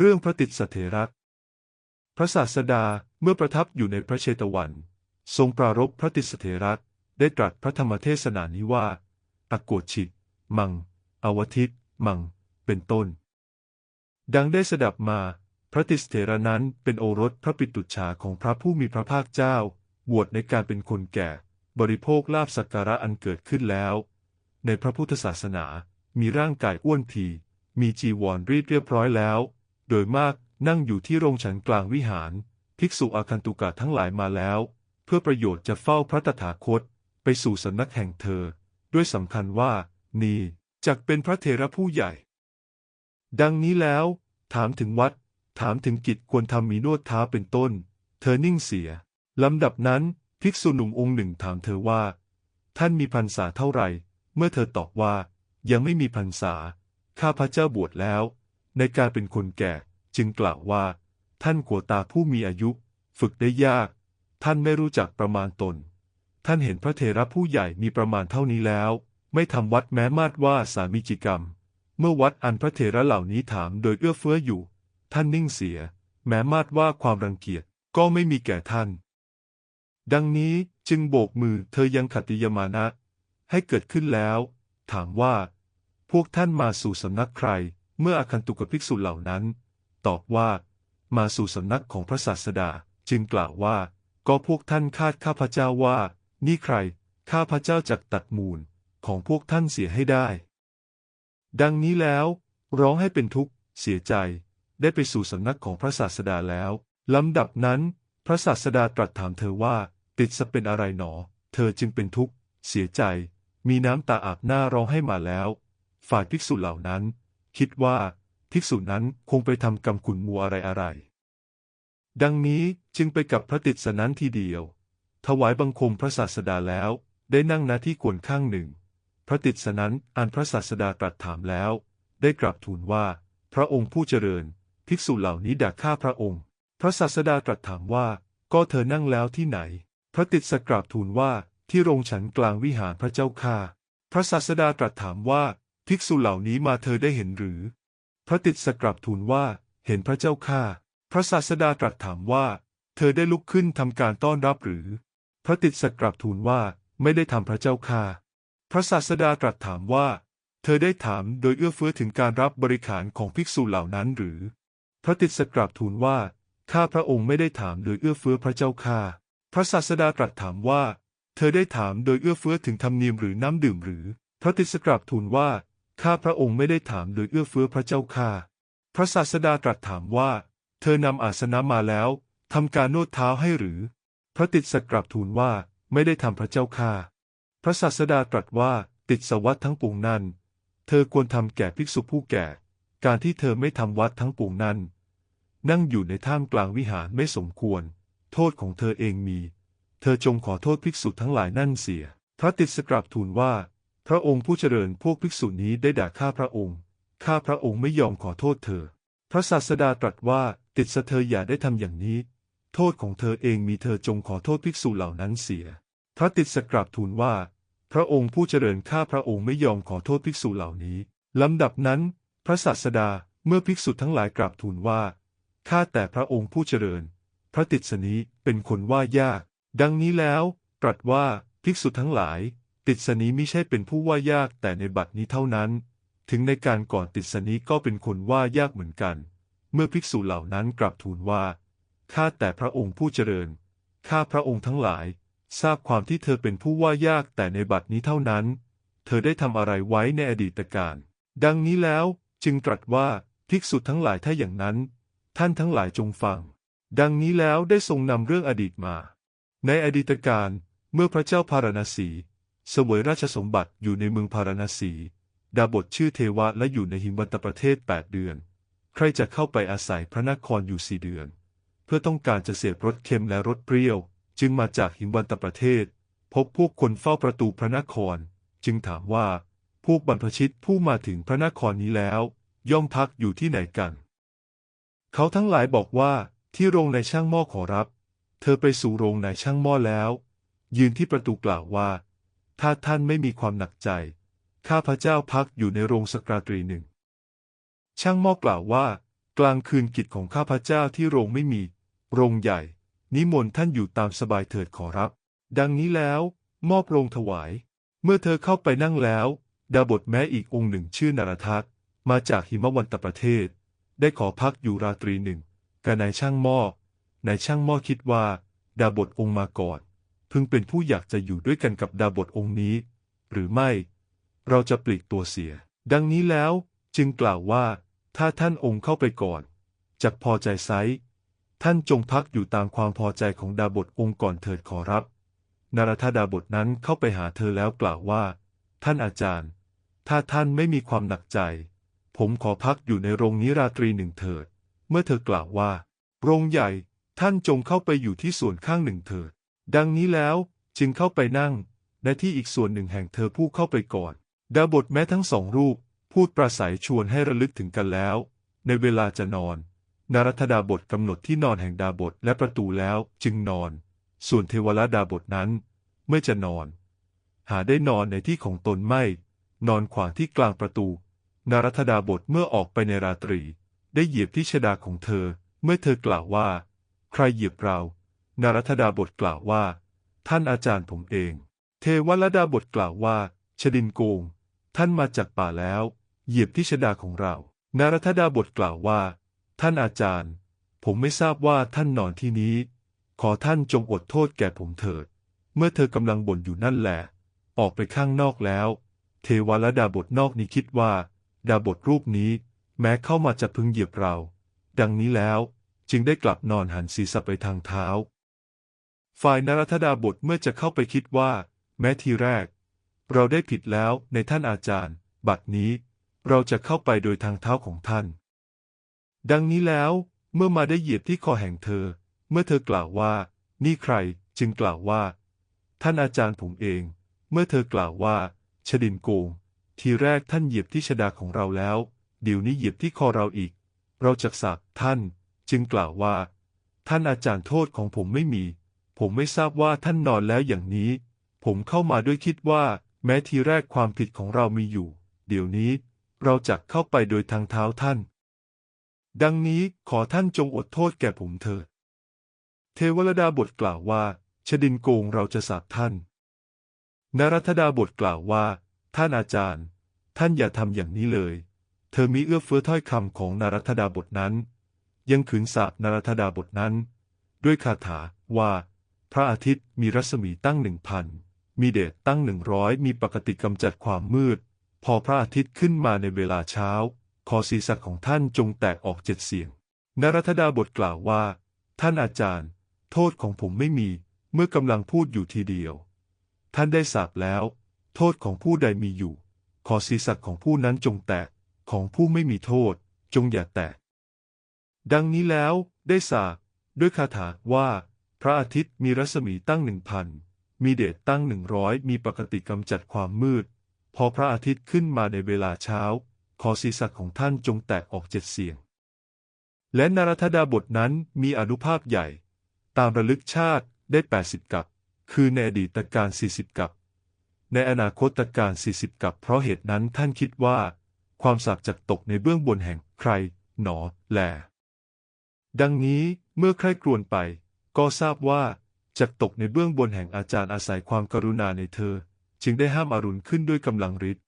เรื่องพระติสเถระพระศาสดาเมื่อประทับอยู่ในพระเชตวัน ทรงปรารภพระติสเถระได้ตรัสพระธรรมเทศนานี้ว่าอโกชิต มัง อวทิต มัง เป็นต้น ดังได้สดับมา พระติสสเถระนั้นเป็นโอรสพระปิตุชาของพระผู้มีพระภาคเจ้า บวชในการเป็นคนแก่ บริโภคลาบสักการะอันเกิดขึ้นแล้ว ในพระพุทธศาสนา มีร่างกายอ้วนที มีจีวรรีดเรียบร้อยแล้ว โดยมากนั่งอยู่ที่โรงฉันกลางวิหาร ภิกษุอาคันตุกะทั้งหลายมาแล้ว เพื่อประโยชน์จะเฝ้าพระตถาคต ไปสู่สำนักแห่งเธอ ด้วยสำคัญว่า นี่จักเป็นพระเทระผู้ใหญ่ ดังนี้แล้ว ถามถึงวัด ถามถึงกิจควรทำมีนวดเท้าเป็นต้น เธอนิ่งเสียลำดับนั้น ภิกษุหนุ่มองค์หนึ่งถามเธอว่า ท่านมีพรรษาเท่าไหร่ เมื่อเธอตอบว่า ยังไม่มีพรรษา ข้าพระเจ้าบวชแล้ว ในการเป็นคนแก่ จึงกล่าวว่า ท่านขัวตาผู้มีอายุ ฝึกได้ยาก ท่านไม่รู้จักประมาณตน ท่านเห็นพระเทระผู้ใหญ่มีประมาณเท่านี้แล้ว ไม่ทำวัดแม้มาดว่าสามีจิกรรม เมื่อวัดอันพระเทระเหล่านี้ถามโดยเอื้อเฟื้ออยู่ ท่านนิ่งเสีย แม้มาดว่าความรังเกียจก็ไม่มีแก่ท่าน ดังนี้จึงโบกมือเธอยังขติยมานะ ให้เกิดขึ้นแล้ว ถามว่า พวกท่านมาสู่สำนักใคร เมื่ออาคันตุกภิกษุเหล่านั้น ตอบว่า มาสู่สำนักของพระศาสดาจึงกล่าวว่า ก็พวกท่านคาดข้าพเจ้าว่า นี่ใคร ข้าพเจ้าจักตัดมูลของพวกท่านเสียให้ได้ ดังนี้แล้วร้องให้เป็นทุกข์ เสียใจ ได้ไปสู่สำนักของพระศาสดาแล้วลำดับนั้น พระศาสดาตรัสถามเธอว่า ติดสะเป็นอะไรหนอ เธอจึงเป็นทุกข์ เสียใจ มีน้ำตาอาบหน้าร้องให้มาแล้ว ฝ่ายภิกษุเหล่านั้น คิดว่า ภิกษุนั้นคงไปทำกรรมขุนมัวอะไรอะไร ดังนี้จึงไปกับพระติดสนั้นทีเดียว ถวายบังคมพระศาสดาแล้ว ได้นั่งณที่ควรข้างหนึ่ง พระติดสนั้นอันพระศาสดาตรัสถามแล้ว ได้กราบทูลว่า พระองค์ผู้เจริญ ภิกษุเหล่านี้ด่าข้าพระองค์ พระศาสดาตรัสถามว่า ก็เธอนั่งแล้วที่ไหน พระติดสกราบทูลว่าที่โรงฉันกลางวิหารพระเจ้าข้าพระศาสดาตรัสถามว่า ภิกษุเหล่านี้มาเธอได้เห็นหรือ พระติดสกราบทูลว่า เห็นพระเจ้าข้า พระศาสดาตรัสถามว่า เธอได้ลุกขึ้นทำการต้อนรับหรือ พระติดสกราบทูลว่า ไม่ได้ทำพระเจ้าข้า พระศาสดาตรัสถามว่า เธอได้ถามโดยเอื้อเฟื้อถึงการรับบริขารของภิกษุเหล่านั้นหรือ พระติดสกราบทูลว่า ข้าพระองค์ไม่ได้ถามโดยเอื้อเฟื้อพระเจ้าข้า พระศาสดาตรัสถามว่า เธอได้ถามโดยเอื้อเฟื้อถึงธรรมเนียมหรือน้ำดื่มหรือ พระติดสกราบทูลว่า ข้าพระองค์ไม่ได้ถามโดยเอื้อเฟื้อพระเจ้าข้าพระศาสดาตรัสถามว่า เธอนำอาสนะมาแล้วทำการนวดเท้าให้หรือ พระติดสกราบทูลว่าไม่ได้ทำพระเจ้าข้าพระศาสดาตรัสว่าติดสวัสดทั้งปวงนั้น เธอควรทำแก่ภิกษุผู้แก่ การที่เธอไม่ทำวัดทั้งปวงนั้น นั่งอยู่ในท่ามกลางวิหารไม่สมควร โทษของเธอเองมี เธอจงขอโทษภิกษุทั้งหลายนั่นเสีย พระติดสกราบทูลว่า พระองค์ผู้เจริญพวกภิกษุนี้ได้ด่าข้าพระองค์ ข้าพระองค์ไม่ยอมขอโทษเธอ พระศาสดาตรัสว่าติดสะเธออย่าได้ทำอย่างนี้ โทษของเธอเองมีเธอจงขอโทษภิกษุเหล่านั้นเสีย พระติดสกราบทูลว่า พระองค์ผู้เจริญข้าพระองค์ไม่ยอมขอโทษภิกษุเหล่านี้ลำดับนั้น พระศาสดาเมื่อภิกษุทั้งหลายกราบทูลว่าข้าแต่พระองค์ผู้เจริญ พระติดสนี้เป็นคนว่ายาก ดังนี้แล้ว ตรัสว่าภิกษุทั้งหลาย ติดสนี้มิใช่เป็นผู้ว่ายากแต่ในบัดนี้เท่านั้น ถึงในการก่อนติดสนีก็เป็นคนว่ายากเหมือนกัน เมื่อภิกษุเหล่านั้นกราบทูลว่า ข้าแต่พระองค์ผู้เจริญ ข้าพระองค์ทั้งหลาย ทราบความที่เธอเป็นผู้ว่ายากแต่ในบัดนี้เท่านั้น เธอได้ทำอะไรไว้ในอดีตการ ดังนี้แล้วจึงตรัสว่าภิกษุทั้งหลายถ้าอย่างนั้น ท่านทั้งหลายจงฟัง ดังนี้แล้วได้ทรงนำเรื่องอดีตมา ในอดีตการเมื่อพระเจ้าพาราณสี เสวยราชสมบัติอยู่ในเมืองพาราณสี ดาบทชื่อเทวะและอยู่ในหิมวันตประเทศ 8 เดือน ใครจะเข้าไปอาศัยพระนครอยู่สี่เดือน เพื่อต้องการจะเสพรสเค็มและรสเปรี้ยว จึงมาจากหิมวันตประเทศ พบพวกคนเฝ้าประตูพระนคร จึงถามว่า พวกบรรพชิตผู้มาถึงพระนครนี้แล้ว ย่อมพักอยู่ที่ไหนกัน เขาทั้งหลายบอกว่าที่โรงนายช่างหม้อขอรับ เธอไปสู่โรงนายช่างหม้อแล้ว ยืนที่ประตูกล่าวว่า ถ้าท่านไม่มีความหนักใจ ข้าพระเจ้าพักอยู่ในโรงสกราตรีหนึ่ง ช่างหม้อกล่าวว่า กลางคืนกิจของข้าพเจ้าที่โรงไม่มี โรงใหญ่ นิมนต์ท่านอยู่ตามสบายเถิดขอรับ ดังนี้แล้ว มอบโรงถวาย เมื่อเธอเข้าไปนั่งแล้ว ดาบทแม้อีกองค์หนึ่งชื่อนารทัศมาจากหิมวันตประเทศ ได้ขอพักอยู่ราตรีหนึ่งกับนายช่างหม้อนายช่างหม้อคิดว่า ดาบทองค์มาก่อน พึงเป็นผู้อยากจะอยู่ด้วยกันกับดาบทองค์นี้ หรือไม่ เราจะปลีกตัวเสีย ดังนี้แล้วจึงกล่าวว่า ถ้าท่านองค์เข้าไปก่อนจักพอใจไซท่านจงพักอยู่ตามความพอใจของดาบทองค์ก่อนเถิดขอรับ นารธาดาบทนั้นเข้าไปหาเธอแล้วกล่าวว่า ท่านอาจารย์ ถ้าท่านไม่มีความหนักใจ ผมขอพักอยู่ในโรงนี้ราตรีหนึ่งเถิด เมื่อเธอกล่าวว่า โรงใหญ่ท่านจงเข้าไปอยู่ที่ส่วนข้างหนึ่งเถิด ดังนี้แล้วจึงเข้าไปนั่งในที่อีกส่วนหนึ่งแห่งเธอผู้เข้าไปก่อน ดาบทแม้ทั้งสองรูป พูดประสัยชวนให้ระลึกถึงกันแล้ว ในเวลาจะนอนนารธดาบทกำหนดที่นอนแห่งดาบทและประตูแล้วจึงนอน ส่วนเทวราดาบทนั้น เมื่อจะนอน หาได้นอนในที่ของตนไม่ นอนขวางที่กลางประตู นารธดาบทเมื่อออกไปในราตรี ได้เหยียบที่ชดาของเธอ เมื่อเธอกล่าวว่า ใครเหยียบเรา นารธดาบทกล่าวว่า ท่านอาจารย์ผมเอง เทวรดาบทกล่าวว่า ชดินโกง ท่านมาจากป่าแล้ว เหยียบที่ชดาของเรานารธดาบทกล่าวว่า ท่านอาจารย์ ผมไม่ทราบว่าท่านนอนที่นี้ ขอท่านจงอดโทษแก่ผมเถิด เมื่อเธอกำลังบ่นอยู่นั่นแหละ ออกไปข้างนอกแล้ว เทวรดาบทนอกนี้คิดว่า ดาบทรูปนี้ แม้เข้ามาจะพึงเหยียบเรา ดังนี้แล้ว จึงได้กลับนอนหันศีรษะไปทางเท้า ฝ่ายนารธดาบทเมื่อจะเข้าไปคิดว่า แม้ทีแรก เราได้ผิดแล้วในท่านอาจารย์ บัดนี้ เราจะเข้าไปโดยทางเท้าของท่าน ดังนี้แล้วเมื่อมาได้เหยียบที่คอแห่งเธอ เมื่อเธอกล่าวว่า นี่ใครจึงกล่าวว่า ท่านอาจารย์ผมเอง เมื่อเธอกล่าวว่า ชดินโกง ทีแรกท่านเหยียบที่ชดาของเราแล้ว เดี๋ยวนี้เหยียบที่คอเราอีก เราจะสักท่าน จึงกล่าวว่า ท่านอาจารย์โทษของผมไม่มี ผมไม่ทราบว่าท่านนอนแล้วอย่างนี้ ผมเข้ามาด้วยคิดว่า แม้ทีแรกความผิดของเรามีอยู่ เดี๋ยวนี้ เราจะเข้าไปโดยทางเท้าท่าน ดังนี้ขอท่านจงอดโทษแก่ผมเถิด เทวรดาบทกล่าวว่า ชดินโกงเราจะสาบท่าน นรัธดาบทกล่าวว่า ท่านอาจารย์ ท่านอย่าทำอย่างนี้เลย เธอมีเอื้อเฟื้อถ้อยคำของนรัธดาบทนั้น ยังขืนสาบนรัธดาบทนั้น ด้วยคาถาว่า พระอาทิตย์มีรัศมีตั้งหนึ่งพันมีเดชตั้งหนึ่งร้อยมีปกติกำจัดความมืด พอพระอาทิตย์ขึ้นมาในเวลาเช้า คอศีรษะของท่านจงแตกออกเจ็ดเสียง นรัธดาบทกล่าวว่า ท่านอาจารย์ โทษของผมไม่มี เมื่อกำลังพูดอยู่ทีเดียว ท่านได้สาบแล้ว โทษของผู้ใดมีอยู่ ขอศีรษะของผู้นั้นจงแตก ของผู้ไม่มีโทษ จงอย่าแตก ดังนี้แล้วได้สาบด้วยคาถาว่า พระอาทิตย์มีรัศมีตั้งหนึ่งพันมีเดชตั้งหนึ่งร้อยมีปกติกำจัดความมืด พอพระอาทิตย์ขึ้นมาในเวลาเช้า ขอศีรษะของท่านจงแตกออกเจ็ดเสียง และนารธดาบทนั้นมีอนุภาพใหญ่ ตามระลึกชาติได้แปดสิบกับ คือในอดีตการสี่สิบกับ ในอนาคตการสี่สิบกับ เพราะเหตุนั้นท่านคิดว่า ความสาปจะตกในเบื้องบนแห่งใคร หนอแลดังนี้เมื่อใครกรวนไป ก็ทราบว่าจะตกในเบื้องบนแห่งอาจารย์อาศัยความกรุณาในเธอ จึงได้ห้ามอารุณขึ้นด้วยกำลังฤทธิ์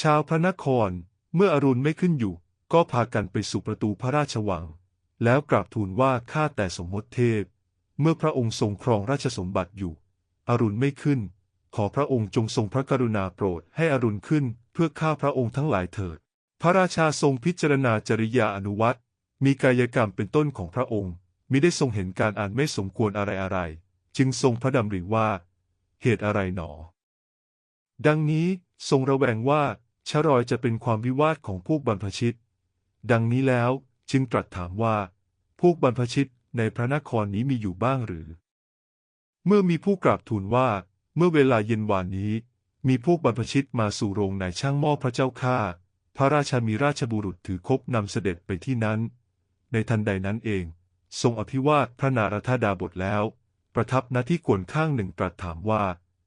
ชาวพระนคร เมื่ออรุณไม่ขึ้นอยู่ ก็พากันไปสู่ประตูพระราชวัง แล้วกราบทูลว่าข้าแต่สมมติเทพ เมื่อพระองค์ทรงครองราชสมบัติอยู่ อรุณไม่ขึ้น ขอพระองค์จงทรงพระกรุณาโปรดให้อรุณขึ้นเพื่อข้าพระองค์ทั้งหลายเถิด พระราชาทรงพิจารณาจริยาอนุวัตมีกายกรรมเป็นต้นของพระองค์ มิได้ทรงเห็นการอ่านไม่สมควรอะไรอะไร จึงทรงพระดำริว่า เหตุอะไรหนอ ดังนี้ทรงระแวงว่าชรอยจะเป็นความวิวาทของพวกบรรพชิต ดังนี้แล้วจึงตรัสถามว่า พวกบรรพชิตในพระนครนี้มีอยู่บ้างหรือ เมื่อมีผู้กราบทูลว่า เมื่อเวลาเย็นวานนี้ มีพวกบรรพชิตมาสู่โรงนายช่างหม้อพระเจ้าข้าพระราชามีราชบุรุษถือคบนำเสด็จไปที่นั้น ในทันใดนั้นเอง ทรงอภิวาทพระนารธดาบทแล้ว ประทับณที่ควรข้างหนึ่งตรัสถามว่า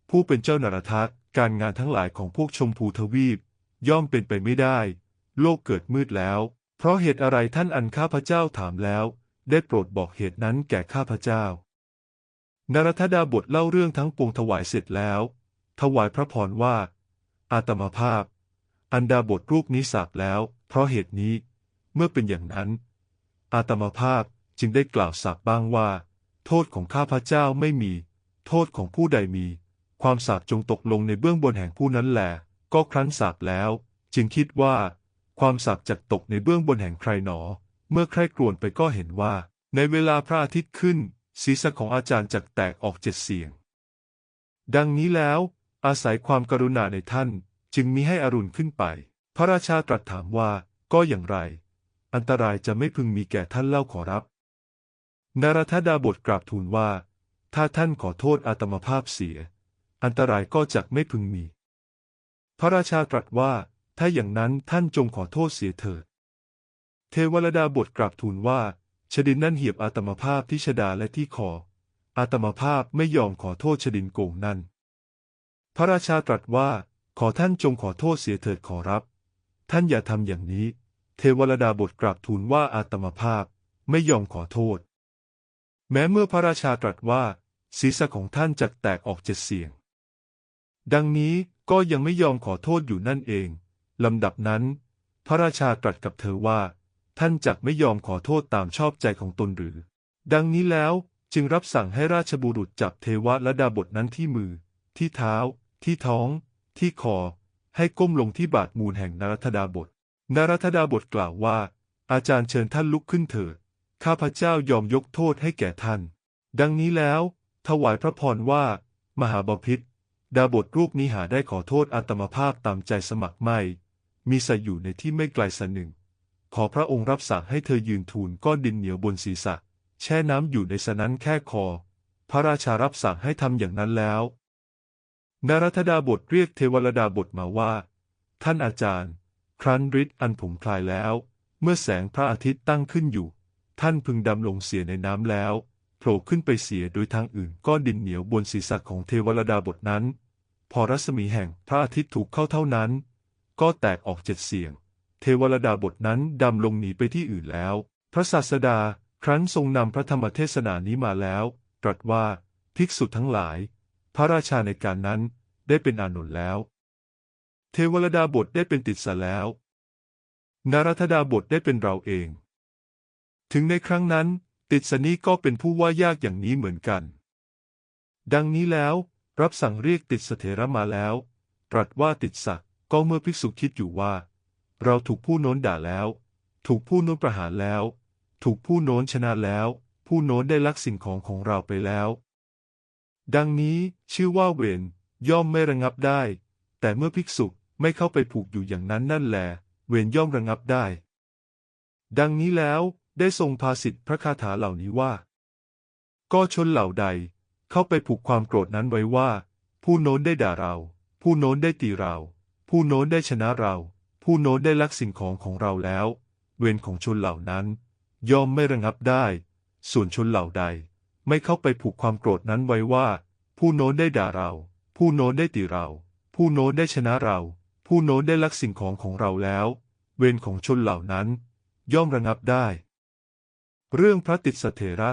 ผู้เป็นเจ้านารทัศการงานทั้งหลายของพวกชมพูทวีป ย่อมเป็นไปไม่ได้ โลกเกิดมืดแล้ว เพราะเหตุอะไรท่านอันข้าพเจ้าถามแล้ว ได้โปรดบอกเหตุนั้นแก่ข้าพเจ้านารธดาบทเล่าเรื่องทั้งปวงถวายเสร็จแล้ว ถวายพระพรว่า อาตมาภาพ อันดาบทรูปนี้สาบแล้ว เพราะเหตุนี้ เมื่อเป็นอย่างนั้น อาตมาภาพ จึงได้กล่าวสาบบ้างว่า โทษของข้าพเจ้าไม่มี โทษของผู้ใดมี ความสาบจงตกลงในเบื้องบนแห่งผู้นั้นแหลก็ครั้นสาบแล้ว จึงคิดว่า ความสาบจะตกในเบื้องบนแห่งใครหนอ เมื่อใครกรวนไปก็เห็นว่า ในเวลาพระอาทิตย์ขึ้น ศีรษะของอาจารย์จักแตกออกเจ็ดเสียง ดังนี้แล้ว อาศัยความกรุณาในท่านจึงมีให้อรุณขึ้นไป พระราชาตรัสถามว่า ก็อย่างไร อันตรายจะไม่พึงมีแก่ท่านเล่าขอรับ นารธดาบทกราบทูลว่า ถ้าท่านขอโทษอาตมภาพเสีย อันตรายก็จะไม่พึงมี พระราชาตรัสว่า ถ้าอย่างนั้นท่านจงขอโทษเสียเถิด เทวรดาบทกราบทูลว่า ชดินนั่นเหียบอาตมภาพที่ชดาและที่คอ อาตมภาพไม่ยอมขอโทษชดินโกงนั่น พระราชาตรัสว่า ขอท่านจงขอโทษเสียเถิดขอรับ ท่านอย่าทำอย่างนี้ เทวรดาบทกราบทูลว่าอาตมภาพไม่ยอมขอโทษ แม้เมื่อพระราชาตรัสว่า ศีรษะของท่านจะแตกออกเจ็ดเสียง ดังนี้ก็ยังไม่ยอมขอโทษอยู่นั่นเอง ลำดับนั้น พระราชาตรัสกับเธอว่า ท่านจักไม่ยอมขอโทษตามชอบใจของตนหรือ ดังนี้แล้วจึงรับสั่งให้ราชบุรุษจับเทวและดาบทนั้นที่มือ ที่เท้า ที่ท้อง ที่คอ ให้ก้มลงที่บาทมูลแห่งนรัธดาบทนรัธดาบทกล่าวว่า อาจารย์เชิญท่านลุกขึ้นเถิด ข้าพเจ้ายอมยกโทษให้แก่ท่าน ดังนี้แล้ว ถวายพระพรว่า มหาบพิษดาบทรูปนี้หาได้ขอโทษอาตมาภาพตามใจสมัครไม่ มีสอยู่ในที่ไม่ไกลสนหนึ่ง ขอพระองค์รับสั่งให้เธอยืนทูลก้อนดินเหนียวบนศีรษะ แช่น้ำอยู่ในสนั้นแค่คอ พระราชารับสั่งให้ทำอย่างนั้นแล้วนารธดาบทเรียกเทวรดาบทมาว่า ท่านอาจารย์ ครั้นฤทธิ์อันผงคลายแล้ว เมื่อแสงพระอาทิตย์ตั้งขึ้นอยู่ ท่านพึงดำลงเสียในน้ำแล้วโผล่ขึ้นไปเสียโดยทางอื่นก้อนดินเหนียวบนศีรษะของเทวรดาบทนั้น พอรัศมีแห่งพระอาทิตย์ถูกเข้าเท่านั้น ก็แตกออกเจ็ดเสียง เทวรดาบทนั้นดำลงหนีไปที่อื่นแล้ว พระศาสดาครั้นทรงนำพระธรรมเทศนานี้มาแล้ว ตรัสว่าภิกษุทั้งหลาย พระราชาในการนั้นได้เป็นอานนท์แล้ว เทวรดาบทได้เป็นติดสะแล้วนารธดาบทได้เป็นเราเอง ถึงในครั้งนั้น ติดสนีก็เป็นผู้ว่ายากอย่างนี้เหมือนกัน ดังนี้แล้ว รับสั่งเรียกติดสเถระมาแล้ว ตรัสว่าติดสักก็เมื่อภิกษุคิดอยู่ว่า เราถูกผู้โน้นด่าแล้ว ถูกผู้โน้นประหารแล้ว ถูกผู้โน้นชนะแล้ว ผู้โน้นได้ลักสิ่งของของเราไปแล้ว ดังนี้ชื่อว่าเวรย่อมไม่ระงับได้ แต่เมื่อภิกษุไม่เข้าไปผูกอยู่อย่างนั้นนั่นแหลเวรย่อมระงับได้ ดังนี้แล้ว ได้ทรงภาสิทธิพระคาถาเหล่านี้ว่า ก็ชนเหล่าใด เข้าไปผูกความโกรธนั้นไว้ว่า ผู้โน้นได้ด่าเรา ผู้โน้นได้ตีเรา ผู้โน้นได้ชนะเรา ผู้โน้นได้ลักสิ่งของของเราแล้ว เวรของชนเหล่านั้นย่อมไม่ระงับได้ ส่วนชนเหล่าใด ไม่เข้าไปผูกความโกรธนั้นไว้ว่า ผู้โน้นได้ด่าเรา ผู้โน้นได้ตีเรา ผู้โน้นได้ชนะเรา ผู้โน้นได้ลักสิ่งของของเราแล้ว เวรของชนเหล่านั้น ย่อมระงับได้ เรื่องพระติสเถระ